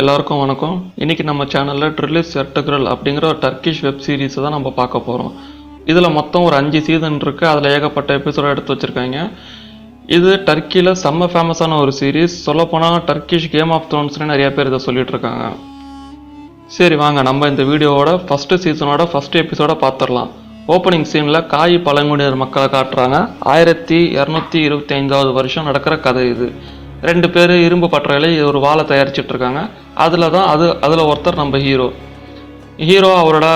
எல்லாருக்கும் வணக்கம். இன்னைக்கு நம்ம சேனலில் ட்ரில்லிஸ் எர்டக்ரல் அப்படிங்கிற ஒரு டர்க்கிஷ் வெப் சீரிஸை தான் நம்ம பார்க்க போகிறோம் இதில் மொத்தம் ஒரு அஞ்சு சீசன் இருக்குது அதில் ஏகப்பட்ட எபிசோட எடுத்து வச்சுருக்காங்க. இது டர்க்கியில் செம்ம ஃபேமஸான ஒரு சீரீஸ் சொல்லப்போனால் டர்க்கிஷ் கேம் ஆஃப் த்ரோன்ஸ்னு நிறைய பேர் இதை சொல்லிகிட்டு இருக்காங்க. சரி வாங்க. நம்ம இந்த வீடியோவோட ஃபஸ்ட்டு சீசனோட ஃபஸ்ட்டு எபிசோட பார்த்துடலாம். ஓப்பனிங் சீனில் காய் பழங்குடியினர் மக்களை காட்டுறாங்க. ஆயிரத்தி இரநூத்தி இருபத்தி ஐந்தாவது வருஷம் நடக்கிற கதை இது. ரெண்டு பேர் இரும்பு பற்றையில் ஒரு வாழை தயாரிச்சிட்டு இருக்காங்க அதில் தான் அது அதில் ஒருத்தர் நம்ம ஹீரோ. ஹீரோ அவரோட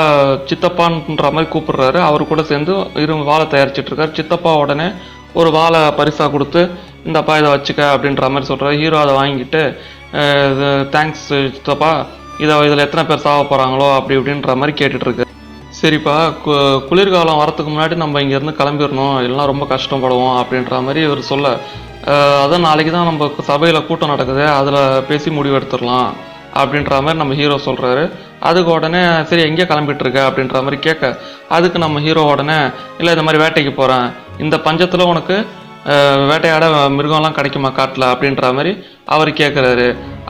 சித்தப்பான்ற மாதிரி கூப்பிடுறாரு. அவர் கூட சேர்ந்து இரும்பு வாழை தயாரிச்சிட்டு இருக்காரு சித்தப்பா உடனே ஒரு வாழை பரிசாக கொடுத்து இந்தப்பா இதை வச்சுக்க அப்படின்ற மாதிரி சொல்கிறாரு ஹீரோ அதை வாங்கிட்டு தேங்க்ஸ் சித்தப்பா. இதை இதில் எத்தனை பேர் சாக போகிறாங்களோ அப்படி இப்படின்ற மாதிரி கேட்டுட்ருக்கு. சரிப்பா கு குளிர்காலம் வரத்துக்கு முன்னாடி நம்ம இங்கேருந்து கிளம்பிடணும். இல்லைனா ரொம்ப கஷ்டப்படுவோம் அப்படின்ற மாதிரி இவர் சொல்ல அதான் நாளைக்கு தான் நம்ம சபையில் கூட்டம் நடக்குது. அதில் பேசி முடிவு எடுத்துடலாம் அப்படின்ற மாதிரி நம்ம ஹீரோ சொல்கிறாரு அதுக்கு உடனே சரி எங்கே கிளம்பிட்டு இருக்க அப்படின்ற மாதிரி கேட்க அதுக்கு நம்ம ஹீரோ உடனே இல்லை இந்த மாதிரி வேட்டைக்கு போகிறேன் இந்த பஞ்சத்தில் உனக்கு வேட்டையாட மிருகம்லாம் கிடைக்குமா காட்டில்? அப்படின்ற மாதிரி அவர் கேட்குறாரு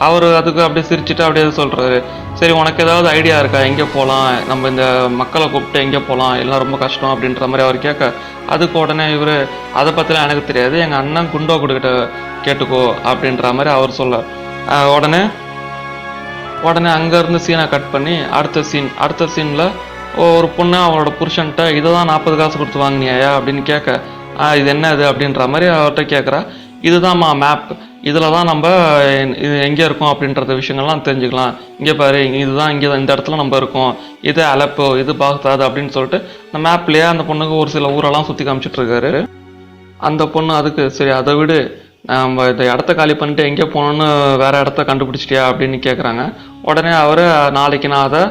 அவர் அதுக்கு அப்படியே சிரிச்சுட்டு அப்படியே சொல்கிறாரு சரி உனக்கு ஏதாவது ஐடியா இருக்கா? எங்கே போகலாம் நம்ம இந்த மக்களை கூப்பிட்டு எங்கே போகலாம் எல்லாம் ரொம்ப கஷ்டம். அப்படின்ற மாதிரி அவர் கேட்க அதுக்கு உடனே இவர் அதை பற்றிலாம் எனக்கு தெரியாது. எங்கள் அண்ணன் குண்டோ கொடுக்கிட்ட கேட்டுக்கோ அப்படின்ற மாதிரி அவர் சொல்ல உடனே உடனே அங்கேருந்து சீனை கட் பண்ணி அடுத்த சீன் அடுத்த சீனில் ஒரு பொண்ணு அவளோட புருஷன்கிட்ட இதை தான் நாற்பது காசு கொடுத்து வாங்கினியா அப்படின்னு கேட்க "ஆ, இது என்ன இது? அப்படின்ற மாதிரி அவர்கிட்ட கேட்குறா. இதுதான்மா மேப் இதில் தான் நம்ம இது எங்கே இருக்கோம் அப்படின்றத விஷயங்கள்லாம் தெரிஞ்சுக்கலாம். இங்கே பாரு இதுதான் இங்கே இந்த இடத்துல நம்ம இருக்கோம். இது அலப்போ இது பாக்தாது அப்படின்னு சொல்லிட்டு அந்த மேப்லேயே அந்த பொண்ணுக்கு ஒரு சில ஊரெல்லாம் சுற்றி காமிச்சிட்ருக்காரு அந்த பொண்ணு அதுக்கு சரி அதை விடு. நம்ம இந்த இடத்த காலி பண்ணிட்டு எங்கே போகணுன்னு வேற இடத்த கண்டுபிடிச்சிட்டியா அப்படின்னு கேட்குறாங்க உடனே அவர் நாளைக்கு நான் அதை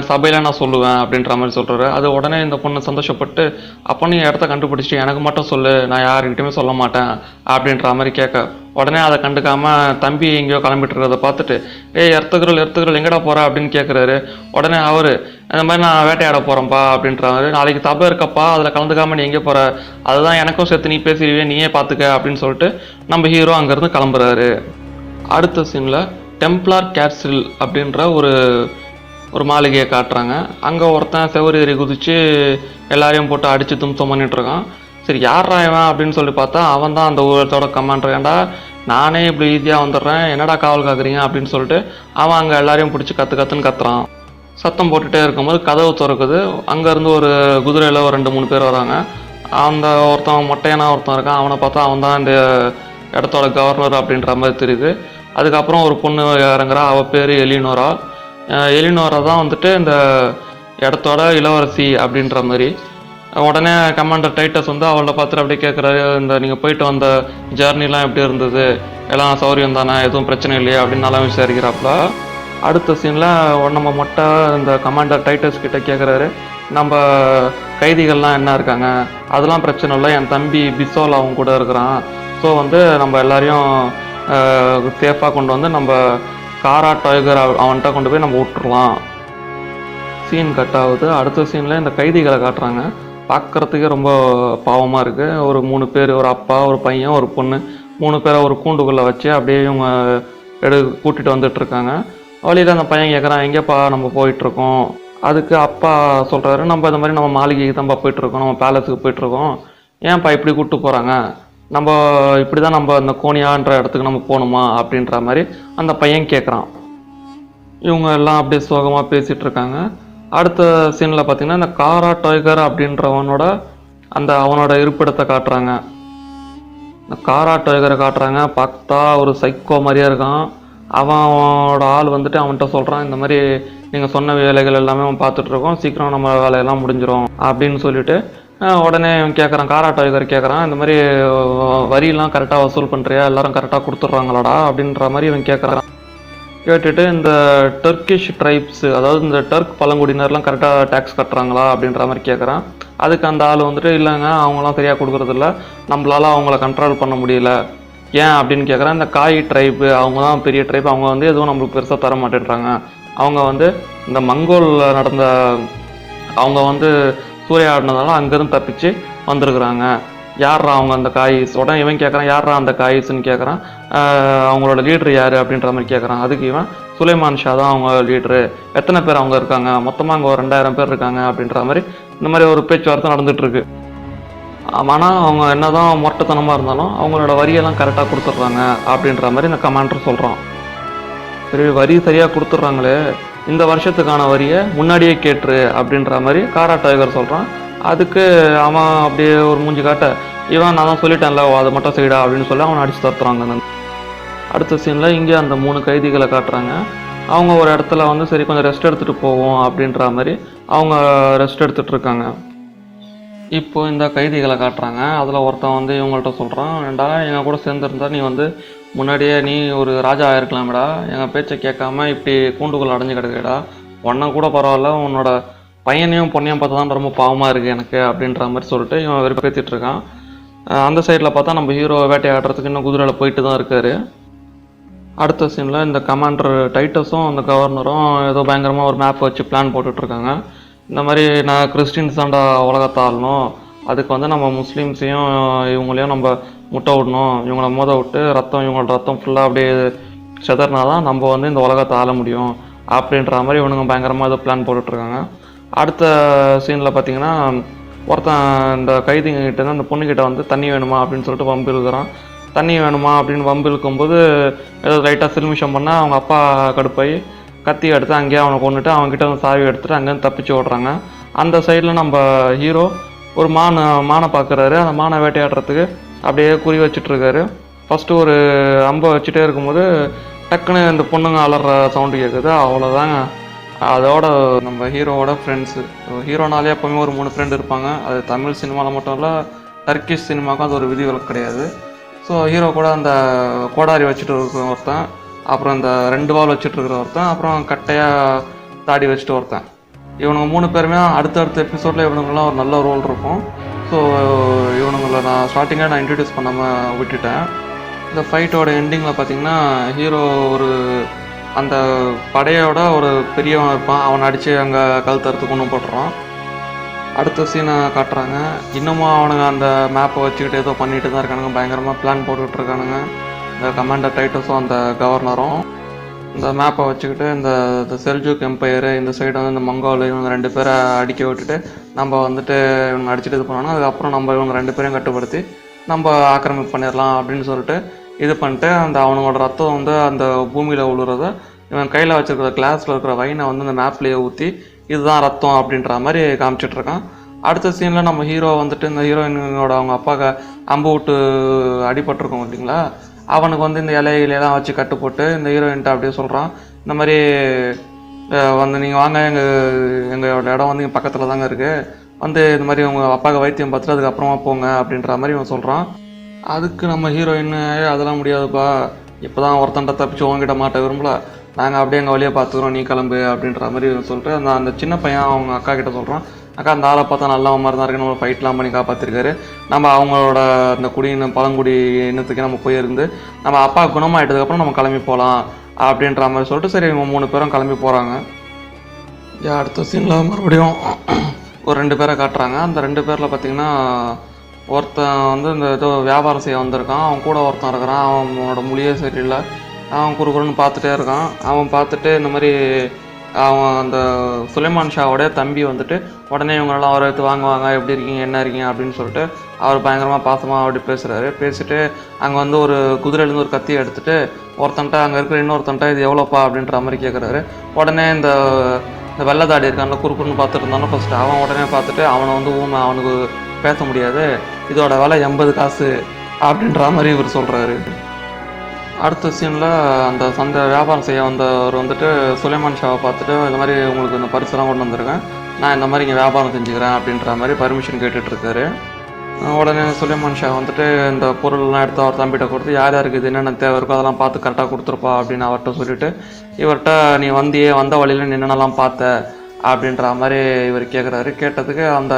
சபையில் நான் சொல்லுவேன் அப்படின்ற மாதிரி சொல்கிறாரு அது உடனே இந்த பொண்ணு சந்தோஷப்பட்டு அப்போ நீ இடத்த கண்டுபிடிச்சிட்டு எனக்கு மட்டும் சொல்லு நான் யாருக்கிட்டையுமே சொல்ல மாட்டேன் அப்படின்ற மாதிரி கேட்க உடனே அதை கண்டுக்காமல் தம்பி எங்கேயோ கிளம்பிட்டு இருக்கிறத பார்த்துட்டு ஏய் எர்த்துக்குறல் எர்த்துக்குறல் எங்கடா போகிற அப்படின்னு கேட்குறாரு உடனே அவர் இந்த மாதிரி நான் வேட்டையாட போகிறேன்ப்பா அப்படின்றாரு நாளைக்கு சபை இருக்கப்பா அதில் கலந்துக்காமல் நீ எங்கே போகிற அதுதான் எனக்கும் சேர்த்து நீ பேசிடுவே நீயே பார்த்துக்க அப்படின்னு சொல்லிட்டு நம்ம ஹீரோ அங்கேருந்து கிளம்புறாரு. அடுத்த சீனில் டெம்ப்ளார் கேட்சில் அப்படின்ற ஒரு ஒரு மாளிகையை காட்டுறாங்க. அங்கே ஒருத்தன் செவரேறி குதிச்சு எல்லாரையும் போட்டு அடித்து தும்சம் பண்ணிட்டு இருக்கான். சரி யாரா இவன் அப்படின்னு சொல்லி பார்த்தா அவன் தான் அந்த ஊரத்தோட கமாண்டர் ஏண்டா நானே இப்படி ஈஸியாக வந்துடுறேன். என்னடா காவல் காக்குறீங்க அப்படின்னு சொல்லிட்டு அவன் அங்கே எல்லாரையும் பிடிச்சி கற்று கற்றுன்னு கத்துறான். சத்தம் போட்டுகிட்டே இருக்கும்போது கதவு திறக்குது. அங்கேருந்து ஒரு குதிரையில் ஒரு ரெண்டு மூணு பேர் வராங்க. அந்த ஒருத்தன் மொட்டையனா ஒருத்தன் இருக்கான். அவனை பார்த்தா அவன் தான் இந்த இடத்தோட கவர்னர் அப்படின்ற மாதிரி தெரியுது. அதுக்கப்புறம் ஒரு பொண்ணு இறங்குறா. அவள் பேர் எலினோரா. எலினோரா தான் வந்துட்டு இந்த இடத்தோட இளவரசி அப்படின்ற மாதிரி. உடனே கமாண்டர் டைட்டஸ் வந்து அவளை பார்த்துட்டு அப்படியே கேட்குறாரு இந்த நீங்கள் போயிட்டு வந்த ஜேர்னிலாம் எப்படி இருந்தது? எல்லாம் சௌரியம் தானே எதுவும் பிரச்சனை இல்லையா அப்படின்னு நல்லா விசாரிக்கிறாப்புல. அடுத்த சீனில் நம்ம மொட்டை இந்த கமாண்டர் டைட்டஸ் கிட்ட கேட்குறாரு நம்ம கைதிகள்லாம் என்ன இருக்காங்க? அதெல்லாம் பிரச்சனை இல்லை என் தம்பி பிசோல் அவங்க கூட இருக்கிறான். ஸோ வந்து நம்ம எல்லாரையும் சேஃபாக கொண்டு வந்து நம்ம காரா டைகர் அவன்கிட்ட கொண்டு போய் நம்ம விட்டுறலாம். சீன் கட் ஆகுது. அடுத்த சீனில் இந்த கைதிகளை காட்டுறாங்க. பார்க்குறதுக்கே ரொம்ப பாவமாக இருக்குது ஒரு மூணு பேர் ஒரு அப்பா ஒரு பையன் ஒரு பொண்ணு மூணு பேரை ஒரு கூண்டுக்குள்ளே வச்சு அப்படியே இவங்க எடு கூட்டிகிட்டு வந்துட்டுருக்காங்க வழியில் அந்த பையன் கேட்குறான் எங்கேப்பா நம்ம போயிட்டுருக்கோம்? அதுக்கு அப்பா சொல்கிறாரு நம்ம இந்த மாதிரி நம்ம மாளிகைக்கு தான்ப்பா போயிட்டுருக்கோம். நம்ம பேலஸுக்கு போயிட்டுருக்கோம். ஏன்ப்பா இப்படி கூப்பிட்டு போகிறாங்க நம்ம இப்படி தான் நம்ம இந்த கோனியான்ற இடத்துக்கு நம்ம போகணுமா அப்படின்ற மாதிரி அந்த பையன் கேட்குறான் இவங்க எல்லாம் அப்படியே சோகமாக பேசிகிட்டு இருக்காங்க. அடுத்த சீனில் பார்த்தீங்கன்னா இந்த காரா டைகர் அப்படின்றவனோட அந்த அவனோட இருப்பிடத்தை காட்டுறாங்க. இந்த காரா டைகரை காட்டுறாங்க. பார்த்தா ஒரு சைக்கோ மாதிரியே இருக்கான். அவன் அவனோட ஆள் வந்துட்டு அவன்கிட்ட சொல்கிறான் இந்த மாதிரி நீங்கள் சொன்ன வேலைகள் எல்லாமே அவன் பார்த்துட்ருக்கோம் சீக்கிரம் நம்ம வேலையெல்லாம் முடிஞ்சிடும் அப்படின்னு சொல்லிட்டு உடனே இவன் கேட்குறான் காரா இவர் கேட்குறான் இந்த மாதிரி வரியெல்லாம் கரெக்டாக வசூல் பண்ணுறியா எல்லாரும் கரெக்டாக கொடுத்துட்றாங்களாடா? அப்படின்ற மாதிரி இவன் கேட்குறான் கேட்டுட்டு இந்த டர்க்கிஷ் ட்ரைப்ஸ் அதாவது இந்த டர்க் பழங்குடியினர்லாம் கரெக்டாக டேக்ஸ் கட்டுறாங்களா? அப்படின்ற மாதிரி கேட்குறான் அதுக்கு அந்த ஆள் வந்துட்டு இல்லைங்க அவங்களாம் சரியாக கொடுக்குறதில்ல. நம்மளால் அவங்கள கண்ட்ரோல் பண்ண முடியல. ஏன் அப்படின்னு கேட்குறேன் இந்த காய் ட்ரைப்பு அவங்க தான் பெரிய ட்ரைப் அவங்க வந்து எதுவும் நம்மளுக்கு பெருசாக தர மாட்டேன்றாங்க. அவங்க வந்து இந்த மங்கோலில் நடந்த அவங்க வந்து சூறையாடினதால அங்கேருந்து தப்பிச்சு வந்திருக்கிறாங்க. யார்ரா அவங்க அந்த காயிஸ்? உடனே இவன் கேட்குறான் யார்ரா அந்த காயிஸ்ன்னு கேட்குறான் அவங்களோட லீடர் யார்? அப்படின்ற மாதிரி கேட்குறான் அதுக்கு இவன் சுலைமான் ஷா தான் அவங்க லீடரு எத்தனை பேர் அவங்க இருக்காங்க? மொத்தமாக அங்கே ஒரு ரெண்டாயிரம் பேர் இருக்காங்க அப்படின்ற மாதிரி இந்த மாதிரி ஒரு பேச்சுவார்த்தை நடந்துகிட்ருக்கு ஆனால் அவங்க என்ன தான் மொட்டைத்தனமாக இருந்தாலும் அவங்களோட வரியெல்லாம் கரெக்டாக கொடுத்துட்றாங்க அப்படின்ற மாதிரி இந்த கமாண்டர் சொல்கிறான் சரி வரி சரியாக கொடுத்துட்றாங்களே. இந்த வருஷத்துக்கான வரியை முன்னாடியே கேட்டுரு அப்படின்ற மாதிரி காரா டைகர் சொல்கிறான் அதுக்கு அவன் அப்படியே ஒரு மூஞ்சி காட்ட இவன் நான் தான் சொல்லிட்டேன்ல அதை மட்டும் செய்டா அப்படின்னு சொல்லி அவனை அடித்து தத்துறாங்க அடுத்த சீனில் இங்கே அந்த மூணு கைதிகளை காட்டுறாங்க. அவங்க ஒரு இடத்துல வந்து சரி கொஞ்சம் ரெஸ்ட் எடுத்துகிட்டு போவோம் அப்படின்ற மாதிரி அவங்க ரெஸ்ட் எடுத்துகிட்டு இருக்காங்க. இப்போ இந்த கைதிகளை காட்டுறாங்க. அதில் ஒருத்தன் வந்து இவங்கள்ட்ட சொல்கிறான் ரெண்டா எங்கள் கூட சேர்ந்துருந்தா நீ வந்து முன்னாடியே நீ ஒரு ராஜா ஆயிருக்கலாமேடா. எங்கள் பேச்சை கேட்காம இப்படி கூண்டுக்குள்ள அடைஞ்சு கிடக்குடா உன்னை கூட பரவாயில்ல உன்னோட பையனையும் பொண்ணையும் பார்த்தா தான் ரொம்ப பாவமாக இருக்குது எனக்கு அப்படின்ற மாதிரி சொல்லிட்டு இவன் வெறுப்பேற்றிட்டு இருக்கான். அந்த சைடில் பார்த்தா நம்ம ஹீரோ வேட்டையாடுறதுக்கு இன்னும் குதிரையில் போயிட்டு தான் இருக்காரு. அடுத்த சீனில் இந்த கமாண்டர் டைட்டஸும் அந்த கவர்னரும் ஏதோ பயங்கரமாக ஒரு மேப் வச்சு பிளான் போட்டுட்ருக்காங்க இந்த மாதிரி நான் கிறிஸ்டின்ஸ் தாண்டா உலகத்தாளணும் அதுக்கு வந்து நம்ம முஸ்லீம்ஸையும் இவங்களையும் நம்ம முட்டை விடணும். இவங்களை மோத விட்டு ரத்தம் இவங்களோட ரத்தம் ஃபுல்லாக அப்படியே செதறினா தான் நம்ம வந்து இந்த உலகத்தை ஆள முடியும். அப்படின்ற மாதிரி இவனுங்க பயங்கரமாக ஏதோ பிளான் போட்டுட்ருக்காங்க. அடுத்த சீனில் பார்த்தீங்கன்னா ஒருத்தன் இந்த கைதிங்கிட்ட இருந்து அந்த பொண்ணுக்கிட்ட வந்து தண்ணி வேணுமா? அப்படின்னு சொல்லிட்டு வம்பு இழுக்கிறான். தண்ணி வேணுமா? அப்படின்னு வம்பு இழுக்கும்போது ஏதோ லைட்டாக சில்மிஷம் பண்ணால் அவங்க அப்பா கடுப்பாகி கத்தி எடுத்து அங்கேயே அவனை கொண்டுட்டு அவன்கிட்ட வந்து சாவி எடுத்துகிட்டு அங்கேருந்து தப்பிச்சு ஓடுறாங்க. அந்த சைடில் நம்ம ஹீரோ ஒரு மானை மானை பார்க்குறாரு. அந்த மானை வேட்டையாடுறதுக்கு அப்படியே குறி வச்சிட்ருக்காரு. ஃபஸ்ட்டு ஒரு அம்பை வச்சுட்டே இருக்கும்போது டக்குன்னு இந்த பொண்ணுங்க அலற சவுண்டு கேட்குது அவ்வளோதாங்க அதோட நம்ம ஹீரோவோட ஃப்ரெண்ட்ஸு ஹீரோனாலே எப்போவுமே ஒரு மூணு ஃப்ரெண்டு இருப்பாங்க. அது தமிழ் சினிமாவில் மட்டும் இல்லை டர்க்கிஷ் சினிமாவுக்கும் அது ஒரு விதிவிலக்கு கிடையாது. ஸோ ஹீரோ கூட அந்த கோடாரி வச்சுட்டு இருக்கிற ஒருத்தன் அப்புறம் இந்த ரெண்டு வால் வச்சுட்டு இருக்கிற ஒருத்தன் அப்புறம் கட்டையாக தாடி வச்சுட்டு ஒருத்தன். இவனுங்க மூணு பேருமே அடுத்தடுத்த எபிசோடில் இவனுங்கெல்லாம் ஒரு நல்ல ரோல் இருக்கும். ஸோ இவனுங்களை நான் ஸ்டார்டிங்காக நான் இன்ட்ரடியூஸ் பண்ணாமல் விட்டுட்டேன். இந்த ஃபைட்டோட எண்டிங்கில் பார்த்தீங்கன்னா ஹீரோ ஒரு அந்த படையோட ஒரு பெரியவன் இருப்பான். அவனை அடித்து அங்கே கழுத்தறுத்து கொண்டு போட்டுறான். அடுத்த சீனை காட்டுறாங்க. இன்னமும் அவனுங்க அந்த மேப்பை வச்சுக்கிட்டு ஏதோ பண்ணிட்டு தான் இருக்கானுங்க. பயங்கரமாக பிளான் போட்டுக்கிட்டு இருக்கானுங்க. இந்த கமாண்டர் டைட்டஸும் அந்த கவர்னரும் இந்த மேப்பை வச்சுக்கிட்டு இந்த இந்த செல்ஜூக் எம்பையரு இந்த சைடு வந்து இந்த மங்கோல் இவங்க ரெண்டு பேரை அடிக்க விட்டுட்டு நம்ம வந்துட்டு இவங்க அடிச்சுட்டு இது பண்ணோன்னா அதுக்கப்புறம் நம்ம இவங்க ரெண்டு பேரையும் கட்டுப்படுத்தி நம்ம ஆக்கிரமிப்பு பண்ணிடலாம் அப்படின்னு சொல்லிட்டு இது பண்ணிட்டு அந்த அவனோட ரத்தம் வந்து அந்த பூமியில் உழுறத இவன் கையில் வச்சுருக்கிற கிளாஸில் இருக்கிற வைனை வந்து அந்த மேப்லேயே ஊற்றி இதுதான் ரத்தம் அப்படின்ற மாதிரி காமிச்சிட்ருக்கான் அடுத்த சீனில் நம்ம ஹீரோ வந்துட்டு இந்த ஹீரோயினோட அவங்க அப்பாவுக்கு அம்பு விட்டு அடிபட்டிருக்கோம் இல்லைங்களா அவனுக்கு வந்து இந்த இலையிலாம் வச்சு கட்டு போட்டு இந்த ஹீரோயின்ட்ட அப்படியே சொல்கிறான் இந்த மாதிரி வந்து நீங்கள் வாங்க எங்கள் எங்களோட இடம் வந்து இங்கே பக்கத்தில் தாங்க இருக்குது வந்து இந்த மாதிரி உங்கள் அப்பாவுக்கு வைத்தியம் பார்த்துட்டு அதுக்கப்புறமா போங்க அப்படின்ற மாதிரி இவன் சொல்கிறான் அதுக்கு நம்ம ஹீரோயின் அதெல்லாம் முடியாதுப்பா. இப்போ தான் ஒருத்தன்ட்ட தப்பிச்சு உங்ககிட்ட மாட்ட விரும்பல. நாங்கள் அப்படியே எங்கள் வழியை பார்த்துக்குறோம் நீ கிளம்பு அப்படின்ற மாதிரி சொல்லிட்டு அந்த அந்த சின்ன பையன் அவங்க அக்கா கிட்ட சொல்கிறான் அக்கா அந்த ஆளை பார்த்தா நல்ல மாதிரி தான் இருக்கு நம்ம ஃபைட்லாம் பண்ணி காப்பாற்றிருக்காரு நம்ம அவங்களோட அந்த குடியின பழங்குடி இனத்துக்கு நம்ம போயிருந்து நம்ம அப்பா குணமாயிட்டதுக்கப்புறம் நம்ம கிளம்பி போகலாம் அப்படின்ற மாதிரி சொல்லிட்டு சரி இவங்க மூணு பேரும் கிளம்பி போகிறாங்க யா அடுத்த சீனில் மறுபடியும் ஒரு ரெண்டு பேரை காட்டுறாங்க. அந்த ரெண்டு பேரில் பார்த்தீங்கன்னா ஒருத்தன் வந்து இந்த ஏதோ வியாபாரம் செய்ய வந்திருக்கான். அவன் கூட ஒருத்தன் இருக்கிறான். அவனோட மொழியே சரியில்லை. அவன் குறுகுறுன்னு பார்த்துட்டே இருக்கான். அவன் பார்த்துட்டு இந்த மாதிரி அவன் அந்த சுலைமான் ஷாவோடைய தம்பி வந்துட்டு உடனே இவங்களெல்லாம் அவரை எடுத்து வாங்குவாங்க. எப்படி இருக்கீங்க? என்ன இருக்கீங்க? அப்படின்னு சொல்லிட்டு அவர் பயங்கரமாக பாசமாக அப்படி பேசுகிறாரு பேசிட்டு அங்கே வந்து ஒரு குதிரையிலேருந்து ஒரு கத்தியை எடுத்துட்டு ஒருத்தன்ட்ட அங்கே இருக்கிற இன்னொருத்தன்ட்ட இது எவ்வளோப்பா அப்படின்ற மாதிரி கேட்குறாரு உடனே இந்த இந்த வெள்ளதாடி இருக்கான்ல குறுக்குன்னு பார்த்துட்டு இருந்தாலும் ஃபஸ்ட்டு அவன் உடனே பார்த்துட்டு அவனை வந்து ஊமை அவனுக்கு பேச முடியாது. இதோட விலை எண்பது காசு. அப்படின்ற மாதிரி இவர் சொல்கிறாரு அடுத்த சீனில் அந்த சந்தை வியாபாரம் செய்ய வந்தவர் வந்துட்டு சுலைமான் ஷாவை பார்த்துட்டு இந்த மாதிரி உங்களுக்கு இந்த பரிசெல்லாம் கொண்டு வந்திருக்கேன். நான் இந்த மாதிரி இங்கே வியாபாரம் செஞ்சுக்கிறேன் அப்படின்ற மாதிரி பர்மிஷன் கேட்டுட்ருக்காரு உடனே சுலைமான் ஷா வந்துட்டு இந்த பொருள்லாம் எடுத்து அவர் தம்பிகிட்ட கொடுத்து யார் யாருக்கு இது என்னென்ன தேவை இருக்கோ அதெல்லாம் பார்த்து கரெக்டாக கொடுத்துருப்பா அப்படின்னு அவர்கிட்ட சொல்லிட்டு இவர்கிட்ட நீ வந்தியே வந்த வழியில் நீ என்னென்னலாம் பார்த்த? அப்படின்ற மாதிரி இவர் கேட்குறாரு கேட்டதுக்கு அந்த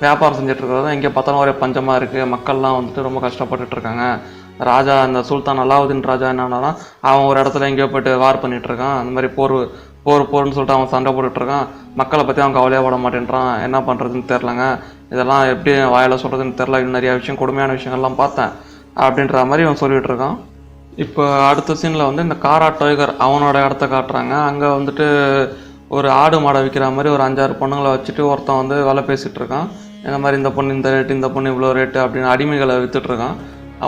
வியாபாரம் செஞ்சுட்டு எங்கே பார்த்தாலும் ஒரே பஞ்சமாக இருக்குது மக்கள்லாம் வந்துட்டு ரொம்ப கஷ்டப்பட்டுட்ருக்காங்க ராஜா அந்த சுல்தான் அலாவுதீன் ராஜா என்னன்னா அவன் ஒரு இடத்துல எங்கேயோ போயிட்டு வார் பண்ணிட்டு இருக்கான் அந்த மாதிரி போர் போர் போர்னு சொல்லிட்டு அவன் சண்டை போட்டுட்டு இருக்கான் மக்களை பற்றி அவன் கவலையே போட மாட்டேன்றான். என்ன பண்ணுறதுன்னு தெரிலங்க இதெல்லாம் எப்படி வாயில் சொல்கிறதுன்னு தெரில இன்னும் நிறைய விஷயம் கொடுமையான விஷயங்கள்லாம் பார்த்தேன். அப்படின்ற மாதிரி இவன் சொல்லிட்டு இருக்கான் இப்போ அடுத்த சீனில் வந்து இந்த காரா டோய்கர் அவனோட இடத்த காட்டுறாங்க. அங்கே வந்துட்டு ஒரு ஆடு மாடை விற்கிற மாதிரி ஒரு அஞ்சாறு பொண்ணுங்களை வச்சுட்டு ஒருத்தன் வந்து வேலை பேசிகிட்டு இருக்கான் இந்த மாதிரி இந்த பொண்ணு இந்த ரேட்டு இந்த பொண்ணு இவ்வளோ ரேட்டு அப்படின்னு அடிமைகளை விற்றுட்ருக்கான்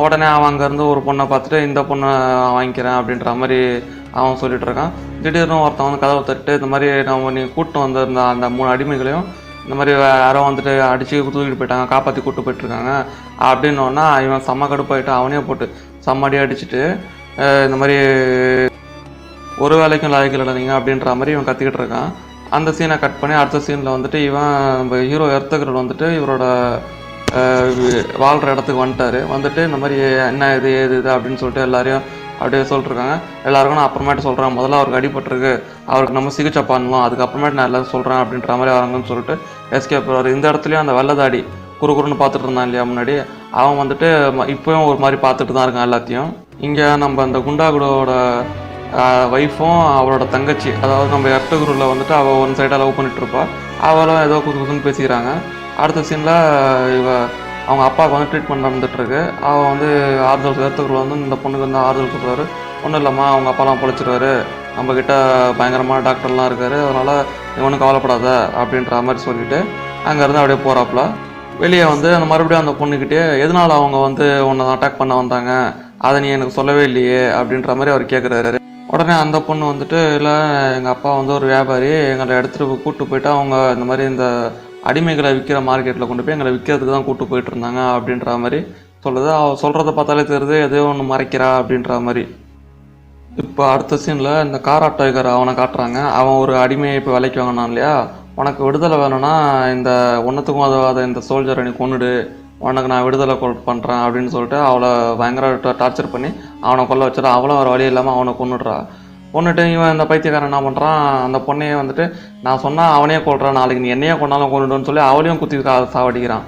உடனே அவன் அங்கேருந்து ஒரு பொண்ணை பார்த்துட்டு இந்த பொண்ணை வாங்கிக்கிறேன் அப்படின்ற மாதிரி அவன் சொல்லிட்டு இருக்கான். திடீர்னு ஒருத்தன் வந்து கதவை தட்டு இந்த மாதிரி நம்ம நீ கூட்டம் வந்திருந்த அந்த மூணு அடிமைகளையும் இந்த மாதிரி யாரோ வந்துட்டு அடிச்சு தூக்கிட்டு போயிட்டாங்க காப்பாற்றி கூட்டு போயிட்டுருக்காங்க அப்படின்னோன்னா இவன் செம்ம கடுப்பாயிட்டு அவனே போட்டு செம்ம அடிச்சுட்டு இந்த மாதிரி ஒரு வேலைக்கும் லாயக்கில் நீங்கள் அப்படின்ற மாதிரி இவன் கத்திக்கிட்டு இருக்கான். அந்த சீனை கட் பண்ணி அடுத்த சீனில் வந்துட்டு இவன் நம்ம ஹீரோ எர்த்தகர் வந்துட்டு இவரோட வாழ்கிற இடத்துக்கு வந்துட்டாரு. வந்துட்டு இந்த மாதிரி என்ன இது ஏது இது அப்படின்னு சொல்லிட்டு எல்லாரையும் அப்படியே சொல்லிட்டுருக்காங்க. எல்லாருக்கும் நான் அப்புறமேட்டு சொல்கிறேன் முதல்ல அவருக்கு அடிபட்டிருக்கு. அவருக்கு நம்ம சிகிச்சை பண்ணலாம் அதுக்கப்புறமேட்டு நான் எல்லாரும் சொல்கிறேன் அப்படின்ற மாதிரி அவங்கன்னு சொல்லிட்டு எஸ்கேப் போகிறார் இந்த இடத்துலையும் அந்த வெள்ளதாடி குறு குறுன்னு பார்த்துட்டு இருந்தான் இல்லையா முன்னாடி? அவன் வந்துட்டு ம- ஒரு மாதிரி பார்த்துட்டு தான் இருக்கான் எல்லாத்தையும். இங்கே நம்ம அந்த குண்டாகுடோட ஒய்ஃபும் அவளோட தங்கச்சி அதாவது நம்ம எர்த்தகுருவில் வந்துட்டு அவள் ஒன் சைடாக லவ் பண்ணிட்டு இருப்பாள் அவளும் ஏதோ குசு குசுன்னு பேசிக்கிறாங்க. அடுத்த சீனில் இவ அவங்க அப்பாவுக்கு வந்து ட்ரீட்மெண்ட் நடந்துட்டு அவன் வந்து ஆறுதல் எர்த்தகுருவில் வந்து இந்த பொண்ணுக்கு வந்து ஆறுதல் சொல்கிறாரு ஒன்றும் இல்லைம்மா அவங்க அப்பாலாம் பொழைச்சிருவாரு. நம்மக்கிட்ட பயங்கரமான டாக்டர்லாம் இருக்கார். அதனால் இவனும் கவலைப்படாத அப்படின்ற மாதிரி சொல்லிட்டு அங்கேருந்து அப்படியே போகிறாப்புல வெளியே வந்து அந்த மறுபடியும் அந்த பொண்ணுக்கிட்டே எதனால் அவங்க வந்து உன்னை அட்டாக் பண்ண வந்தாங்க? அதை நீ எனக்கு சொல்லவே இல்லையே அப்படின்ற மாதிரி அவர் கேட்குறாரு உடனே அந்த பொண்ணு வந்துட்டு இல்லை எங்கள் அப்பா வந்து ஒரு வியாபாரி. எங்களை எடுத்துகிட்டு கூப்பிட்டு போயிட்டு அவங்க இந்த மாதிரி இந்த அடிமைகளை விற்கிற மார்க்கெட்டில் கொண்டு போய் எங்களை விற்கிறதுக்கு தான் கூப்பிட்டு போயிட்டு இருந்தாங்க அப்படின்ற மாதிரி சொல்லுது. அவள் சொல்கிறத பார்த்தாலே தெரியுது எதையோ ஒன்று மறைக்கிறா அப்படின்ற மாதிரி. இப்போ அடுத்த சீனில் இந்த கார் ஆட்டோக்கார அவனை காட்டுறாங்க. அவன் ஒரு அடிமையை இப்போ விலைக்கு வாங்கினான் இல்லையா? உனக்கு விடுதலை வேணும்னா இந்த ஒன்றத்துக்கும் உதவாத இந்த சோல்ஜரை நீ கொன்னுடு. உனக்கு நான் விடுதலை கொல் பண்ணுறேன் அப்படின்னு சொல்லிட்டு அவளை பயங்கர டார்ச்சர் பண்ணி அவனை கொல்ல வச்சிடா அவளும் ஒரு வழி இல்லாமல் அவனை கொன்னுடுறா. கொன்னுட்டு இவன் இந்த பைத்தியக்காரன் என்ன பண்ணுறான் அந்த பொண்ணையே வந்துட்டு நான் சொன்னால் அவனே கொல்றான் நாளைக்கு நீ என்னையே கொண்டாலும் கொண்டுடுன்னு சொல்லி அவளையும் குத்தி சாவடிக்கிறான்.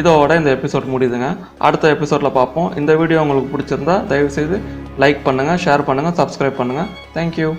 இதோட இந்த எபிசோட் முடியுதுங்க. அடுத்த எபிசோடில் பார்ப்போம். இந்த வீடியோ உங்களுக்கு பிடிச்சிருந்தா தயவுசெய்து லைக் பண்ணுங்கள் ஷேர் பண்ணுங்கள் சப்ஸ்கிரைப் பண்ணுங்கள் தேங்க்யூ